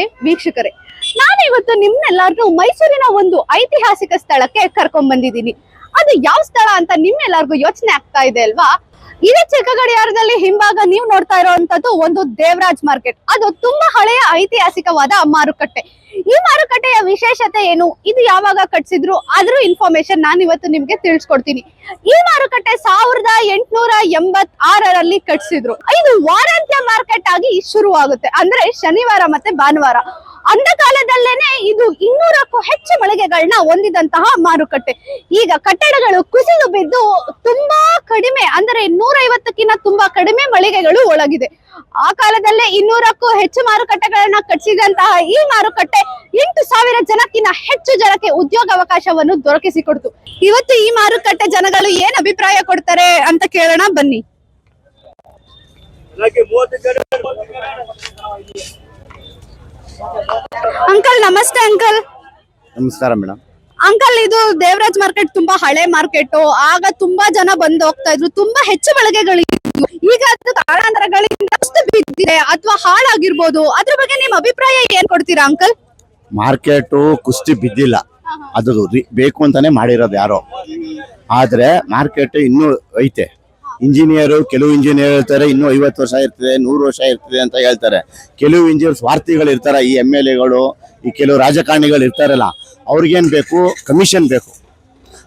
ನಮಸ್ತೆ ವೀಕ್ಷಕರೇ ನಾನು ಇವತ್ತು ಮೈಸೂರಿನ ಒಂದು ಐತಿಹಾಸಿಕ ಸ್ಥಳಕ್ಕೆ ಕರ್ಕೊಂಡ್ ಬಂದಿದ್ದೀನಿ. ಅದು ಯಾವ ಸ್ಥಳ ಅಂತ ನಿಮ್ಮೆಲ್ಲಾರ್ಗು ಯೋಚನೆ ಆಗ್ತಾ ಇದೆ ಅಲ್ವಾ? ಇದೇ ಚಿಕ್ಕ ಗಡಿಯಾರದಲ್ಲಿ ಹಿಂಭಾಗ ನೀವು ನೋಡ್ತಾ ಇರುವಂತದ್ದು ಒಂದು ದೇವರಾಜ್ ಮಾರ್ಕೆಟ್. ಅದು ತುಂಬಾ ಹಳೆಯ ಐತಿಹಾಸಿಕವಾದ ಮಾರುಕಟ್ಟೆ. ಈ ಮಾರುಕಟ್ಟೆಯ ವಿಶೇಷತೆ ಏನು? ಇದು ಯಾವಾಗ ಕಟ್ಸಿದ್ರು? ಅದ್ರ ಇನ್ಫಾರ್ಮೇಶನ್ ನಾನು ಇವತ್ತು ನಿಮ್ಗೆ ತಿಳಿಸ್ಕೊಡ್ತೀನಿ. ಈ ಮಾರುಕಟ್ಟೆ ಸಾವಿರದ ಎಂಟುನೂರ ಎಂಬತ್ ಆರರಲ್ಲಿ ಕಟ್ಸಿದ್ರು. ಇದು ವಾರಾಂತ್ಯ ಮಾರ್ಕೆಟ್ ಆಗಿ ಶುರುವಾಗುತ್ತೆ. ಅಂದ್ರೆ ಶನಿವಾರ ಮತ್ತೆ ಭಾನುವಾರ. ಅಂದ ಕಾಲದಲ್ಲೇನೆ ಇದು ಇನ್ನೂರಕ್ಕೂ ಹೆಚ್ಚು ಮಳಿಗೆಗಳನ್ನ ಹೊಂದಿದಂತಹ ಮಾರುಕಟ್ಟೆ. ಈಗ ಕಟ್ಟಡಗಳು ಕುಸಿದು ಬಿದ್ದು ತುಂಬಾ ಕಡಿಮೆ, ಅಂದರೆ ನೂರೈವತ್ತಕ್ಕಿಂತ ತುಂಬಾ ಕಡಿಮೆ ಮಳಿಗೆಗಳು ಒಳಗಿದೆ. ಆ ಕಾಲದಲ್ಲೇ ಇನ್ನೂರಕ್ಕೂ ಹೆಚ್ಚು ಮಾರುಕಟ್ಟೆಗಳನ್ನ ಕಟ್ಟಿಸಿದಂತಹ ಈ ಮಾರುಕಟ್ಟೆ ಎಂಟು ಸಾವಿರ ಜನಕ್ಕಿಂತ ಹೆಚ್ಚು ಜನಕ್ಕೆ ಉದ್ಯೋಗಾವಕಾಶವನ್ನು ದೊರಕಿಸಿಕೊಡ್ತು. ಇವತ್ತು ಈ ಮಾರುಕಟ್ಟೆ ಜನಗಳು ಏನ್ ಅಭಿಪ್ರಾಯ ಕೊಡ್ತಾರೆ ಅಂತ ಕೇಳೋಣ ಬನ್ನಿ. ಅಂಕಲ್ ನಮಸ್ತೆ ಅಂಕಲ್ ನಮಸ್ಕಾರ ಮೇಡಮ್ ಅಂಕಲ್ ಇದು ದೇವರಾಜ್ ಮಾರ್ಕೆಟ್ ತುಂಬಾ ಹಳೆ ಮಾರ್ಕೆಟ್ ಆಗ ತುಂಬಾ ಜನ ಬಂದು ಹೋಗ್ತಾ ಇದ್ರು. ತುಂಬಾ ಹೆಚ್ಚು ಮಳಿಗೆಗಳಿದ್ವು. ಈಗ ಅದು ಕಾರಣಾಂತರಗಳಿಂದ ಬಿದ್ದಿದೆ ಅಥವಾ ಹಾಳಾಗಿರ್ಬೋದು. ಅದ್ರ ಬಗ್ಗೆ ನಿಮ್ ಅಭಿಪ್ರಾಯ ಏನ್ ಕೊಡ್ತೀರಾ ಅಂಕಲ್ ಮಾರ್ಕೆಟ್ ಕುಸ್ತಿ ಬಿದ್ದಿಲ್ಲ. ಅದು ರಿ- ಬೇಕು ಅಂತಾನೆ ಮಾಡಿರೋದು ಯಾರೋ. ಆದ್ರೆ ಮಾರ್ಕೆಟ್ ಇನ್ನೂ ಐತೆ. ಇಂಜಿನಿಯರು, ಕೆಲವು ಇಂಜಿನಿಯರ್ ಹೇಳ್ತಾರೆ, ಇನ್ನೂ ಐವತ್ತು ವರ್ಷ ಇರ್ತದೆ, ನೂರು ವರ್ಷ ಇರ್ತದೆ ಅಂತ ಹೇಳ್ತಾರೆ. ಕೆಲವು ಇಂಜಿನಿಯರ್ ಸ್ವಾರ್ಥಿಗಳು ಇರ್ತಾರೆ, ಈ ಎಂ ಎಲ್ ಎಗಳು, ಈ ಕೆಲವು ರಾಜಕಾರಣಿಗಳು ಇರ್ತಾರಲ್ಲ, ಅವ್ರಿಗೇನು ಬೇಕು? ಕಮಿಷನ್ ಬೇಕು.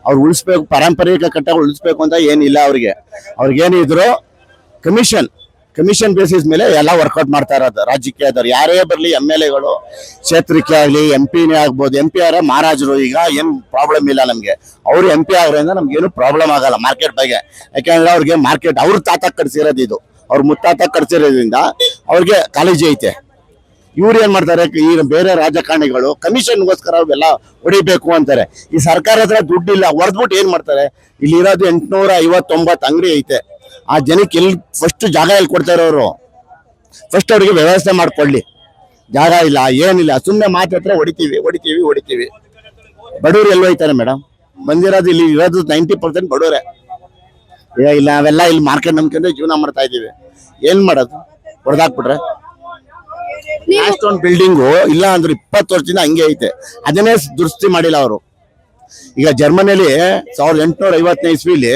ಅವ್ರು ಉಳಿಸ್ಬೇಕು, ಪಾರಂಪರಿಕ ಕಟ್ಟ ಉಳಿಸ್ಬೇಕು ಅಂತ ಏನಿಲ್ಲ ಅವ್ರಿಗೆ. ಅವ್ರಿಗೇನಿದ್ರು ಕಮಿಷನ್. ಕಮಿಷನ್ ಬೇಸಿಸ್ ಮೇಲೆ ಎಲ್ಲ ವರ್ಕೌಟ್ ಮಾಡ್ತಾ ಇರೋದು. ರಾಜಕೀಯದವ್ರು ಯಾರೇ ಬರಲಿ ಎಂ ಎಲ್ ಎಗಳು ಕ್ಷೇತ್ರಕ್ಕೆ ಆಗಲಿ ಎಂ ಪಿನೇ ಆಗ್ಬೋದು ಎಂ ಪಿ ಆರ ಮಹಾರಾಜರು ಈಗ ಏನು ಪ್ರಾಬ್ಲಮ್ ಇಲ್ಲ ನಮಗೆ. ಅವರು ಎಂ ಪಿ ಆಗೋದ್ರಿಂದ ನಮ್ಗೆ ಏನು ಪ್ರಾಬ್ಲಮ್ ಆಗಲ್ಲ ಮಾರ್ಕೆಟ್ ಬಗ್ಗೆ. ಯಾಕೆಂದ್ರೆ ಅವ್ರಿಗೆ ಮಾರ್ಕೆಟ್ ಅವ್ರ ತಾತ ಕಟ್ಸಿರೋದು ಇದು. ಅವ್ರ ಮುತ್ತಾತ ಕಟ್ಸಿರೋದ್ರಿಂದ ಅವ್ರಿಗೆ ಕಾಲೇಜಿ ಐತೆ. ಇವ್ರು ಏನು ಮಾಡ್ತಾರೆ ಈಗ ಬೇರೆ ರಾಜಕಾರಣಿಗಳು ಕಮಿಷನ್ಗೋಸ್ಕರ ಅವೆಲ್ಲ ಹೊಡಿಬೇಕು ಅಂತಾರೆ. ಈ ಸರ್ಕಾರ ಹತ್ರ ದುಡ್ಡಿಲ್ಲ ಹೊರದ್ಬಿಟ್ಟು ಏನು ಮಾಡ್ತಾರೆ? ಇಲ್ಲಿ ಇರೋದು ಎಂಟುನೂರ ಐವತ್ತೊಂಬತ್ತು ಅಂಗಡಿ ಐತೆ. ಆ ಜನಕ್ಕೆ ಎಲ್ಲಿ ಫಸ್ಟ್ ಜಾಗ ಎಲ್ಲಿ ಕೊಡ್ತಾ ಅವರು? ಫಸ್ಟ್ ಅವರಿಗೆ ವ್ಯವಸ್ಥೆ ಮಾಡ್ಕೊಳ್ಳಿ. ಜಾಗ ಇಲ್ಲ ಏನಿಲ್ಲ ಸುಮ್ಮನೆ ಮಾತು ಹತ್ರ ಹೊಡಿತೀವಿ ಹೊಡಿತೀವಿ ಹೊಡಿತೀವಿ. ಬಡವರು ಎಲ್ಲಿ ಹೋಯ್ತಾರೆ ಮೇಡಮ್ ಬಂದಿರೋದು ಇಲ್ಲಿ ಇರೋದು ನೈಂಟಿ ಪರ್ಸೆಂಟ್ ಬಡವರೇ. ಏ ಇಲ್ಲ ಅವೆಲ್ಲ ಇಲ್ಲಿ ಮಾರ್ಕೆಟ್ ನಂಬ್ಕೊಂಡು ಜೀವನ ಮಾಡ್ತಾ ಇದೀವಿ ಏನ್ ಮಾಡೋದು? ಹೊಡೆದಾಕ್ಬಿಟ್ರೆ? ಒಂದು ಬಿಲ್ಡಿಂಗು ಇಲ್ಲ ಅಂದ್ರೆ ಇಪ್ಪತ್ತು ವರ್ಷದಿಂದ ಹಂಗೆ ಐತೆ. ಅದನ್ನೇ ದುರಸ್ತಿ ಮಾಡಿಲ್ಲ ಅವರು. ಈಗ ಜರ್ಮನಿಯಲ್ಲಿ ಸಾವಿರದ ಎಂಟುನೂರ ಐವತ್ತನೇ ಇಸ್ವಿಲಿ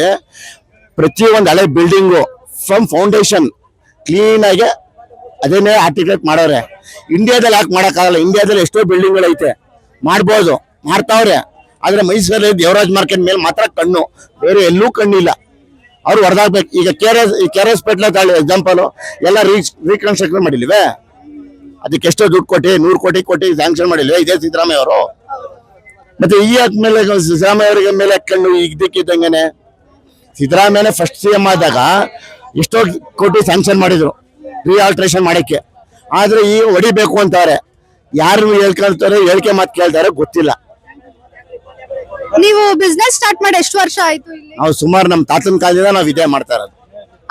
ಪ್ರತಿಯೊಂದು ಹಳೆ ಬಿಲ್ಡಿಂಗು ಫ್ರಮ್ ಫೌಂಡೇಶನ್ ಕ್ಲೀನ್ ಆಗಿ ಅದನ್ನೇ ಆರ್ಟಿಕ್ಯುಲೇಟ್ ಮಾಡೋರೆ. ಇಂಡಿಯಾದಲ್ಲಿ ಯಾಕೆ ಮಾಡೋಕ್ಕಾಗಲ್ಲ? ಇಂಡಿಯಾದಲ್ಲಿ ಎಷ್ಟೋ ಬಿಲ್ಡಿಂಗ್ಗಳೈತೆ ಮಾಡ್ಬೋದು, ಮಾಡ್ತಾವ್ರೆ. ಆದ್ರೆ ಮೈಸೂರಲ್ಲಿ ದೇವರಾಜ್ ಮಾರ್ಕೆಟ್ ಮೇಲೆ ಮಾತ್ರ ಕಣ್ಣು. ಬೇರೆ ಎಲ್ಲೂ ಕಣ್ಣಿಲ್ಲ. ಅವ್ರು ಹೊರದಾಗ್ಬೇಕು. ಈಗ K R S K R S ಪೆಟ್ಲ ತಾಳಿ ಎಕ್ಸಾಂಪಲು ಎಲ್ಲ ರೀ ರೀಕನ್ಸ್ಟ್ರಕ್ಷನ್ ಮಾಡಿಲ್ವೇ? ಅದಕ್ಕೆ ಎಷ್ಟೋ ದುಡ್ಡು ಕೊಟ್ಟು, ನೂರು ಕೋಟಿ ಕೊಟ್ಟಿ ಸ್ಯಾಂಕ್ಷನ್ ಮಾಡಿಲ್ವೇ? ಇದೇ ಸಿದ್ದರಾಮಯ್ಯ ಅವರು. ಮತ್ತೆ ಈ ಆದ್ಮೇಲೆ ಸಿದ್ದರಾಮಯ್ಯ ಅವರಿಗೆ ಮೇಲೆ ಕಣ್ಣು ಇದ್ದಕ್ಕಿದ್ದಂಗೆನೆ ಸಿದ್ದರಾಮಯ್ಯನೇ ಫಸ್ಟ್ ಸಿ ಎಂ ಆದಾಗ ಎಷ್ಟೋ ಕೋಟಿ ಸ್ಯಾಂಕ್ಷನ್ ಮಾಡಿದ್ರು ರೀ ಆಲ್ಟ್ರೇಷನ್ ಮಾಡಕ್ಕೆ. ಆದ್ರೆ ಈ ಹೊಡಿಬೇಕು ಅಂತಾರೆ. ಯಾರು ಹೇಳ್ಕೊಳ್ತಾರೆ ಹೇಳಿಕೆ ಮಾತು ಕೇಳ್ತಾರೆ ಗೊತ್ತಿಲ್ಲ. ನೀವು ಬಿಸ್ನೆಸ್ ಸ್ಟಾರ್ಟ್ ಮಾಡಿ ಎಷ್ಟು ವರ್ಷ ಆಯ್ತು ಇಲ್ಲಿ? ನಾವು ಸುಮಾರು ನಮ್ಮ ತಾತನ ಕಾಲದಿಂದ ನಾವು ಇದೇ ಮಾಡ್ತಾ ಇರೋದು.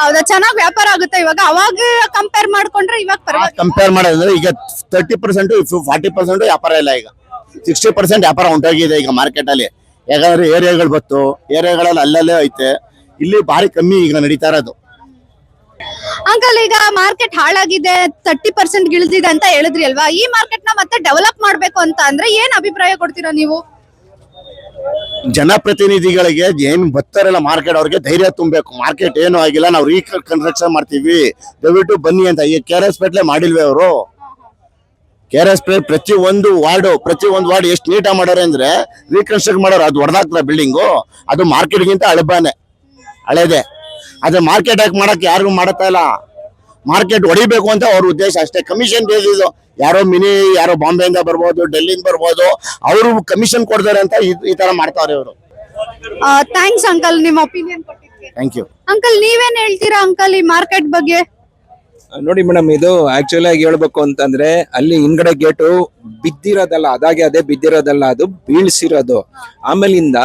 ಹೌದಾ? ಚೆನ್ನಾಗಿ ವ್ಯಾಪಾರ ಆಗುತ್ತೆ ಇವಾಗ. ಅವಾಗ ಕಂಪೇರ್ ಮಾಡ್ಕೊಂಡ್ರೆ ಇವಾಗ ಪರವಾಗಿಲ್ಲ. ಕಂಪೇರ್ ಮಾಡೋದಂದ್ರೆ ಈಗ ತರ್ಟಿ ಪರ್ಸೆಂಟ್ ಫಾರ್ಟಿ ಪರ್ಸೆಂಟ್ ವ್ಯಾಪಾರ ಇಲ್ಲ ಈಗ. ಸಿಕ್ಸ್ಟಿ ಪರ್ಸೆಂಟ್ ವ್ಯಾಪಾರ ಹೊಂಟೋಗಿದೆ ಈಗ ಮಾರ್ಕೆಟ್ ಅಲ್ಲಿ. ಯಾಕಂದ್ರೆ ಏರಿಯಾಗಳು ಬತ್ತು ಏರಿಯಾಗಳಲ್ಲಿ ಅಲ್ಲಲ್ಲೇ ಐತೆ. ಇಲ್ಲಿ ಭಾರಿ ಕಮ್ಮಿ ಈಗ ನಡೀತಾ ಇರೋದು. ಅಂಕಲ್ ಈಗ ಮಾರ್ಕೆಟ್ ಹಾಳಾಗಿದೆ ತರ್ಟಿ ಪರ್ಸೆಂಟ್ ಗಿಳಿದಿದೆ ಅಂತ ಹೇಳಿದ್ರಿ ಅಲ್ವಾ? ಈ ಮಾರ್ಕೆಟ್ನ ಮತ್ತೆ ಡೆವಲಪ್ ಮಾಡ್ಬೇಕು ಅಂತ ಅಂದ್ರೆ ಏನ್ ಅಭಿಪ್ರಾಯ ಕೊಡ್ತೀರಾ ನೀವು? ಜನಪ್ರತಿನಿಧಿಗಳಿಗೆ ಏನ್ ಬರ್ತಾರಲ್ಲ ಮಾರ್ಕೆಟ್ ಅವ್ರಿಗೆ ಧೈರ್ಯ ತುಂಬಬೇಕು. ಮಾರ್ಕೆಟ್ ಏನು ಆಗಿಲ್ಲ ನಾವು ರೀಕನ್ಸ್ಟ್ರಕ್ಷನ್ ಮಾಡ್ತೀವಿ. ದಯವಿಟ್ಟು ಬನ್ನಿ ಅಂತ. ಈ ಕೆ ಆರ್ ಎಸ್ ಪೇಟ್ಲೆ ಮಾಡಿಲ್ವೇ ಅವರು? ಕೆ ಆರ್ ಎಸ್ ಪೇಟ್ ಪ್ರತಿ ಒಂದು ವಾರ್ಡು ಪ್ರತಿ ಒಂದು ವಾರ್ಡ್ ಎಷ್ಟು ನೀಟಾಗಿ ಮಾಡೋರೆ ಅಂದ್ರೆ ರೀಕನ್ಸ್ಟ್ರಕ್ಟ್ ಮಾಡೋರು. ಅದು ಹೊಡೆದಾಕ್ತಾರೆ ಬಿಲ್ಡಿಂಗು ಅದು ಮಾರ್ಕೆಟ್ಗಿಂತ ಹಳಬಾನೆ ಹಳೇದೆ. ಆದರೆ ಮಾರ್ಕೆಟ್ ಹಾಕಿ ಮಾಡಕ್ ಯಾರಿಗೂ ಮಾಡತ್ತಾ ಇಲ್ಲ. ಮಾರ್ಕೆಟ್ ಹೊಡಿಬೇಕು ಅಂತ ಅವ್ರ ಉದ್ದೇಶ ಅಷ್ಟೇ. ಕಮಿಷನ್ ಬೇಸಿಸ್ ಯಾರೋ ಮಿನಿ ಯಾರೋ ಬಾಂಬೆಯಿಂದ ಬರ್ಬೋದು ಡೆಲ್ಲಿಂದ ಬರ್ಬೋದು ಅವರು ಕಮಿಷನ್ ಕೊಡ್ತಾರೆ ಅಂತ ಈ- ಈ ತರ ಮಾಡ್ತಾವ್ರೆ ಇವರು. ಥ್ಯಾಂಕ್ಸ್ ಅಂಕಲ್ ನಿಮ್ಮ ಒಪಿನಿಯನ್ ಥ್ಯಾಂಕ್ ಯು ಅಂಕಲ್ ನೀವೇನ್ ಹೇಳ್ತೀರಾ ಅಂಕಲ್ ಈ ಮಾರ್ಕೆಟ್ ಬಗ್ಗೆ? ನೋಡಿ ಮೇಡಮ್ ಇದು ಆಕ್ಚುಲಿ ಆಗಿ ಹೇಳ್ಬೇಕು ಅಂತಂದ್ರೆ ಅಲ್ಲಿ ಹಿಂದ್ಗಡೆ ಗೇಟು ಬಿದ್ದಿರೋದಲ್ಲ ಅದಾಗೆ ಅದೇ ಬಿದ್ದಿರೋದಲ್ಲ ಅದು ಬೀಳ್ಸಿರೋದು. ಆಮೇಲಿಂದ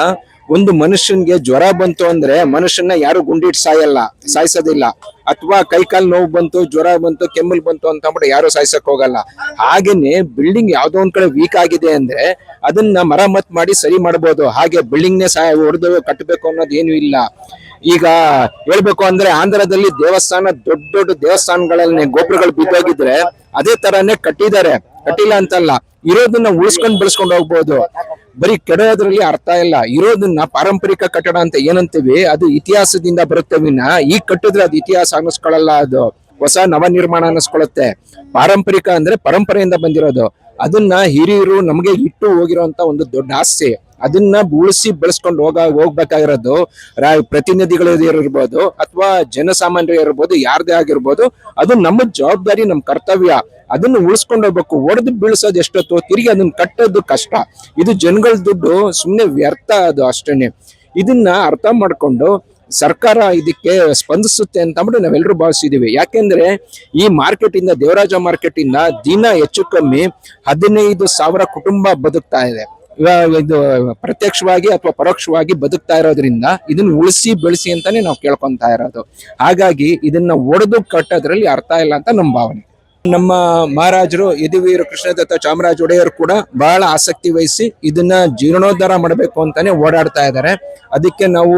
ಒಂದು ಮನುಷ್ಯನ್ಗೆ ಜ್ವರ ಬಂತು ಅಂದ್ರೆ ಮನುಷ್ಯನ ಯಾರು ಗುಂಡಿಟ್ ಸಾಯಲ್ಲ, ಸಾಯಿಸೋದಿಲ್ಲ. ಅಥವಾ ಕೈಕಾಲ್ ನೋವು ಬಂತು, ಜ್ವರ ಬಂತು, ಕೆಮ್ಮಲ್ ಬಂತು ಅಂತ ಅಂದ್ಬಿಟ್ಟು ಯಾರು ಸಾಯ್ಸಕ್ ಹೋಗಲ್ಲ. ಹಾಗೇನೆ ಬಿಲ್ಡಿಂಗ್ ಯಾವ್ದೋ ಒಂದ್ ಕಡೆ ವೀಕ್ ಆಗಿದೆ ಅಂದ್ರೆ ಅದನ್ನ ಮರಮ್ಮತ್ ಮಾಡಿ ಸರಿ ಮಾಡ್ಬೋದು. ಹಾಗೆ ಬಿಲ್ಡಿಂಗ್ ನೇ ಹೊಡೆದು ಕಟ್ಟಬೇಕು ಅನ್ನೋದು ಏನು ಇಲ್ಲ. ಈಗ ಹೇಳ್ಬೇಕು ಅಂದ್ರೆ ಆಂಧ್ರದಲ್ಲಿ ದೇವಸ್ಥಾನ ದೊಡ್ಡ ದೊಡ್ಡ ದೇವಸ್ಥಾನಗಳಲ್ಲಿ ಗೋಪುರಗಳು ಬಿದ್ದೋಗಿದ್ರೆ ಅದೇ ತರಾನೇ ಕಟ್ಟಿದ್ದಾರೆ. ಕಟ್ಟಿಲ್ಲ ಅಂತಲ್ಲ. ಇರೋದನ್ನ ಉಳಿಸ್ಕೊಂಡ್ ಬೆಳೆಸ್ಕೊಂಡು ಹೋಗ್ಬೋದು. ಬರೀ ಕೆಡೋದ್ರಲ್ಲಿ ಅರ್ಥ ಇಲ್ಲ. ಇರೋದನ್ನ ಪಾರಂಪರಿಕ ಕಟ್ಟಡ ಅಂತ ಏನಂತೀವಿ? ಅದು ಇತಿಹಾಸದಿಂದ ಬರುತ್ತೆ ವಿನ. ಈಗ ಕಟ್ಟಿದ್ರೆ ಅದು ಇತಿಹಾಸ ಅನ್ನಿಸ್ಕೊಳ್ಳಲ್ಲ ಅದು. ಹೊಸ ನವ ನಿರ್ಮಾಣ ಅನ್ನಿಸ್ಕೊಳ್ಳುತ್ತೆ. ಪಾರಂಪರಿಕ ಅಂದ್ರೆ ಪರಂಪರೆಯಿಂದ ಬಂದಿರೋದು. ಅದನ್ನ ಹಿರಿಯರು ನಮಗೆ ಇಟ್ಟು ಹೋಗಿರೋಂತ ಒಂದು ದೊಡ್ಡ ಆಸ್ತಿ. ಅದನ್ನ ಉಳಿಸಿ ಬೆಳೆಸ್ಕೊಂಡು ಹೋಗ ಹೋಗ್ಬೇಕಾಗಿರೋದು ರಾ- ಪ್ರತಿನಿಧಿಗಳು ಇರ್ಬೋದು ಅಥವಾ ಜನಸಾಮಾನ್ಯರು ಇರ್ಬೋದು, ಯಾರ್ದೇ ಆಗಿರ್ಬೋದು, ಅದು ನಮ್ಮ ಜವಾಬ್ದಾರಿ, ನಮ್ಮ ಕರ್ತವ್ಯ. ಅದನ್ನು ಉಳಿಸ್ಕೊಂಡು ಹೋಗ್ಬೇಕು. ಹೊಡೆದು ಬೀಳ್ಸೋದು ಎಷ್ಟೊತ್ತು? ತಿರುಗಿ ಅದನ್ನ ಕಟ್ಟೋದು ಕಷ್ಟ. ಇದು ಜನಗಳ ದುಡ್ಡು ಸುಮ್ಮನೆ ವ್ಯರ್ಥ ಅದು ಅಷ್ಟೇನೆ. ಇದನ್ನ ಅರ್ಥ ಮಾಡ್ಕೊಂಡು ಸರ್ಕಾರ ಇದಕ್ಕೆ ಸ್ಪಂದಿಸುತ್ತೆ ಅಂತ ಅಂದ್ಬಿಟ್ಟು ನಾವೆಲ್ಲರೂ ಭಾವಿಸಿದೀವಿ. ಯಾಕೆಂದ್ರೆ ಈ ಮಾರ್ಕೆಟ್ ಇಂದ ದೇವರಾಜ ಮಾರ್ಕೆಟ್ ಇಂದ ದಿನ ಹೆಚ್ಚು ಕಮ್ಮಿ ಹದಿನೈದು ಸಾವಿರ ಕುಟುಂಬ ಬದುಕ್ತಾ ಇದೆ. ಇದು ಪ್ರತ್ಯಕ್ಷವಾಗಿ ಅಥವಾ ಪರೋಕ್ಷವಾಗಿ ಬದುಕ್ತಾ ಇರೋದ್ರಿಂದ ಇದನ್ನ ಉಳಿಸಿ, ಬೆಳೆಸಿ ಅಂತಾನೆ ನಾವು ಕೇಳ್ಕೊಂತಾ ಇರೋದು. ಹಾಗಾಗಿ ಇದನ್ನ ಒಡೆದು ಕಟ್ಟೋದ್ರಲ್ಲಿ ಅರ್ಥ ಇಲ್ಲ ಅಂತ ನಮ್ಮ ಭಾವನೆ. ನಮ್ಮ ಮಹಾರಾಜರು ಯದುವೀರ ಕೃಷ್ಣದತ್ತ ಚಾಮರಾಜ ಒಡೆಯರು ಕೂಡ ಬಹಳ ಆಸಕ್ತಿ ವಹಿಸಿ ಇದನ್ನ ಜೀರ್ಣೋದ್ಧಾರ ಮಾಡಬೇಕು ಅಂತಾನೆ ಓಡಾಡ್ತಾ ಇದ್ದಾರೆ. ಅದಕ್ಕೆ ನಾವು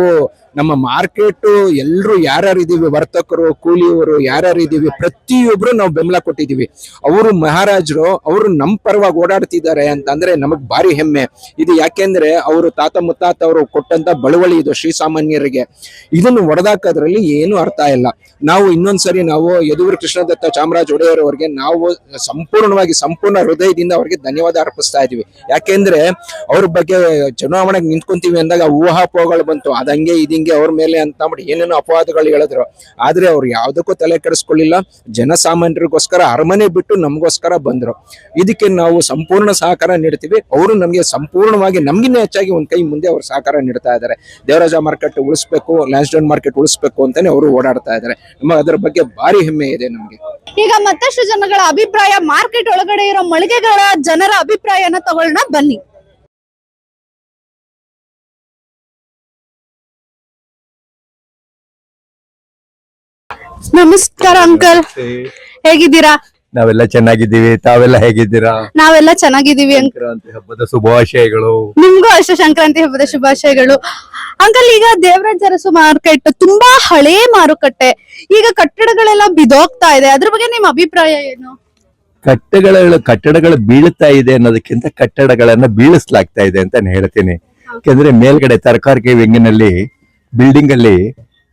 ನಮ್ಮ ಮಾರ್ಕೆಟ್ ಎಲ್ಲರೂ ಯಾರ್ಯಾರು ಇದೀವಿ ವರ್ತಕರು, ಕೂಲಿಯವರು ಯಾರ್ಯಾರು ಇದೀವಿ ಪ್ರತಿಯೊಬ್ರು ನಾವು ಬೆಂಬಲ ಕೊಟ್ಟಿದೀವಿ ಅವರು ಮಹಾರಾಜರು, ಅವರು ನಮ್ಮ ಪರವಾಗಿ ಓಡಾಡ್ತಿದ್ದಾರೆ ಅಂತಂದ್ರೆ ನಮಗ್ ಭಾರಿ ಹೆಮ್ಮೆ. ಇದು ಯಾಕೆಂದ್ರೆ ಅವರು ತಾತ ಮುತ್ತಾತ ಅವರು ಕೊಟ್ಟಂತ ಬಳುವಳಿ ಇದು ಶ್ರೀಸಾಮಾನ್ಯರಿಗೆ ಇದನ್ನು ಹೊಡೆದಾಕೋದ್ರಲ್ಲಿ ಏನು ಅರ್ಥ ಇಲ್ಲ. ನಾವು ಇನ್ನೊಂದ್ಸರಿ ನಾವು ಯದುವೀರ್ ಕೃಷ್ಣದತ್ತ ಚಾಮರಾಜ ಒಡೆಯರ್ ಅವರಿಗೆ ನಾವು ಸಂಪೂರ್ಣವಾಗಿ, ಸಂಪೂರ್ಣ ಹೃದಯದಿಂದ ಅವರಿಗೆ ಧನ್ಯವಾದ ಅರ್ಪಿಸ್ತಾ ಇದೀವಿ ಯಾಕೆಂದ್ರೆ ಅವ್ರ ಬಗ್ಗೆ ಚುನಾವಣೆಗೆ ನಿಂತ್ಕೊಂತೀವಿ ಅಂದಾಗ ಊಹಾಪೋಹಗಳು ಬಂತು. ಅದಂಗೆ ಇದಿಂಗೆ ಅವ್ರ ಮೇಲೆ ಅಂತ ಅಂದ್ಬಿಟ್ಟು ಏನೇನೋ ಅಪವಾದಗಳು ಹೇಳಿದ್ರು. ಆದ್ರೆ ಅವ್ರು ಯಾವ್ದಕ್ಕೂ ತಲೆ ಕೆಡಿಸ್ಕೊಳ್ಳಿಲ್ಲ. ಜನಸಾಮಾನ್ಯರಿಗೋಸ್ಕರ ಅರಮನೆ ಬಿಟ್ಟು ನಮಗೋಸ್ಕರ ಬಂದ್ರು. ಇದಕ್ಕೆ ನಾವು ಸಂಪೂರ್ಣ ಸಹಕಾರ ನೀಡ್ತೀವಿ. ಅವರು ನಮಗೆ ಸಂಪೂರ್ಣವಾಗಿ ನಮ್ಗಿನ್ನ ಹೆಚ್ಚಾಗಿ ಒಂದ್ ಕೈ ಮುಂದೆ ಅವ್ರು ಸಹಕಾರ ನೀಡ್ತಾ ಇದ್ದಾರೆ. ದೇವರಾಜ ಮಾರ್ಕೆಟ್ ಉಳಿಸ್ಬೇಕು ಲ್ಯಾನ್ಸ್ಡೌನ್ ಮಾರ್ಕೆಟ್ ಉಳಿಸ್ಬೇಕು ಅಂತಾನೆ ಅವರು ಓಡಾಡ್ತಾ ಇದ್ದಾರೆ. ನಮಗೆ ಅದರ ಬಗ್ಗೆ ಭಾರಿ ಹೆಮ್ಮೆ ಇದೆ ನಮಗೆ. ಈಗ ಮತ್ತಷ್ಟು ಜನಗಳ ಅಭಿಪ್ರಾಯ, ಮಾರ್ಕೆಟ್ ಒಳಗಡೆ ಇರೋ ಮಳಿಗೆಗಳ ಜನರ ಅಭಿಪ್ರಾಯನ ತಗೊಳ್ಳೋಣ ಬನ್ನಿ. ನಮಸ್ಕಾರ ಅಂಕಲ್ ಹೇಗಿದ್ದೀರಾ? ನಾವೆಲ್ಲ ಚೆನ್ನಾಗಿದ್ದೀವಿ. ತಾವೆಲ್ಲ ಹೇಗಿದ್ದೀರಾ? ನಾವೆಲ್ಲ ಚೆನ್ನಾಗಿದ್ದೀವಿ ಸಂಕ್ರಾಂತಿ ಹಬ್ಬದ ಶುಭಾಶಯಗಳು. ನಿಮ್ಗೂ ಅಷ್ಟೇ ಸಂಕ್ರಾಂತಿ ಹಬ್ಬದ ಶುಭಾಶಯಗಳು. ಅಂಕಲ್ ಈಗ ದೇವರಾಜ ಅರಸು ಮಾರ್ಕೆಟ್ ತುಂಬಾ ಹಳೇ ಮಾರುಕಟ್ಟೆ. ಈಗ ಕಟ್ಟಡಗಳೆಲ್ಲ ಬಿದೋಗ್ತಾ ಇದೆ. ಅದ್ರ ಬಗ್ಗೆ ನಿಮ್ ಅಭಿಪ್ರಾಯ ಏನು? ಕಟ್ಟಡಗಳ ಕಟ್ಟಡಗಳು ಬೀಳುತ್ತಾ ಇದೆ ಅನ್ನೋದಕ್ಕಿಂತ ಕಟ್ಟಡಗಳನ್ನ ಬೀಳಿಸ್ಲಾಗ್ತಾ ಇದೆ ಅಂತ ಹೇಳ್ತೀನಿ. ಯಾಕೆಂದ್ರೆ ಮೇಲ್ಗಡೆ ತರಕಾರಿ ವಿಂಗಿನಲ್ಲಿ ಬಿಲ್ಡಿಂಗ್ ಅಲ್ಲಿ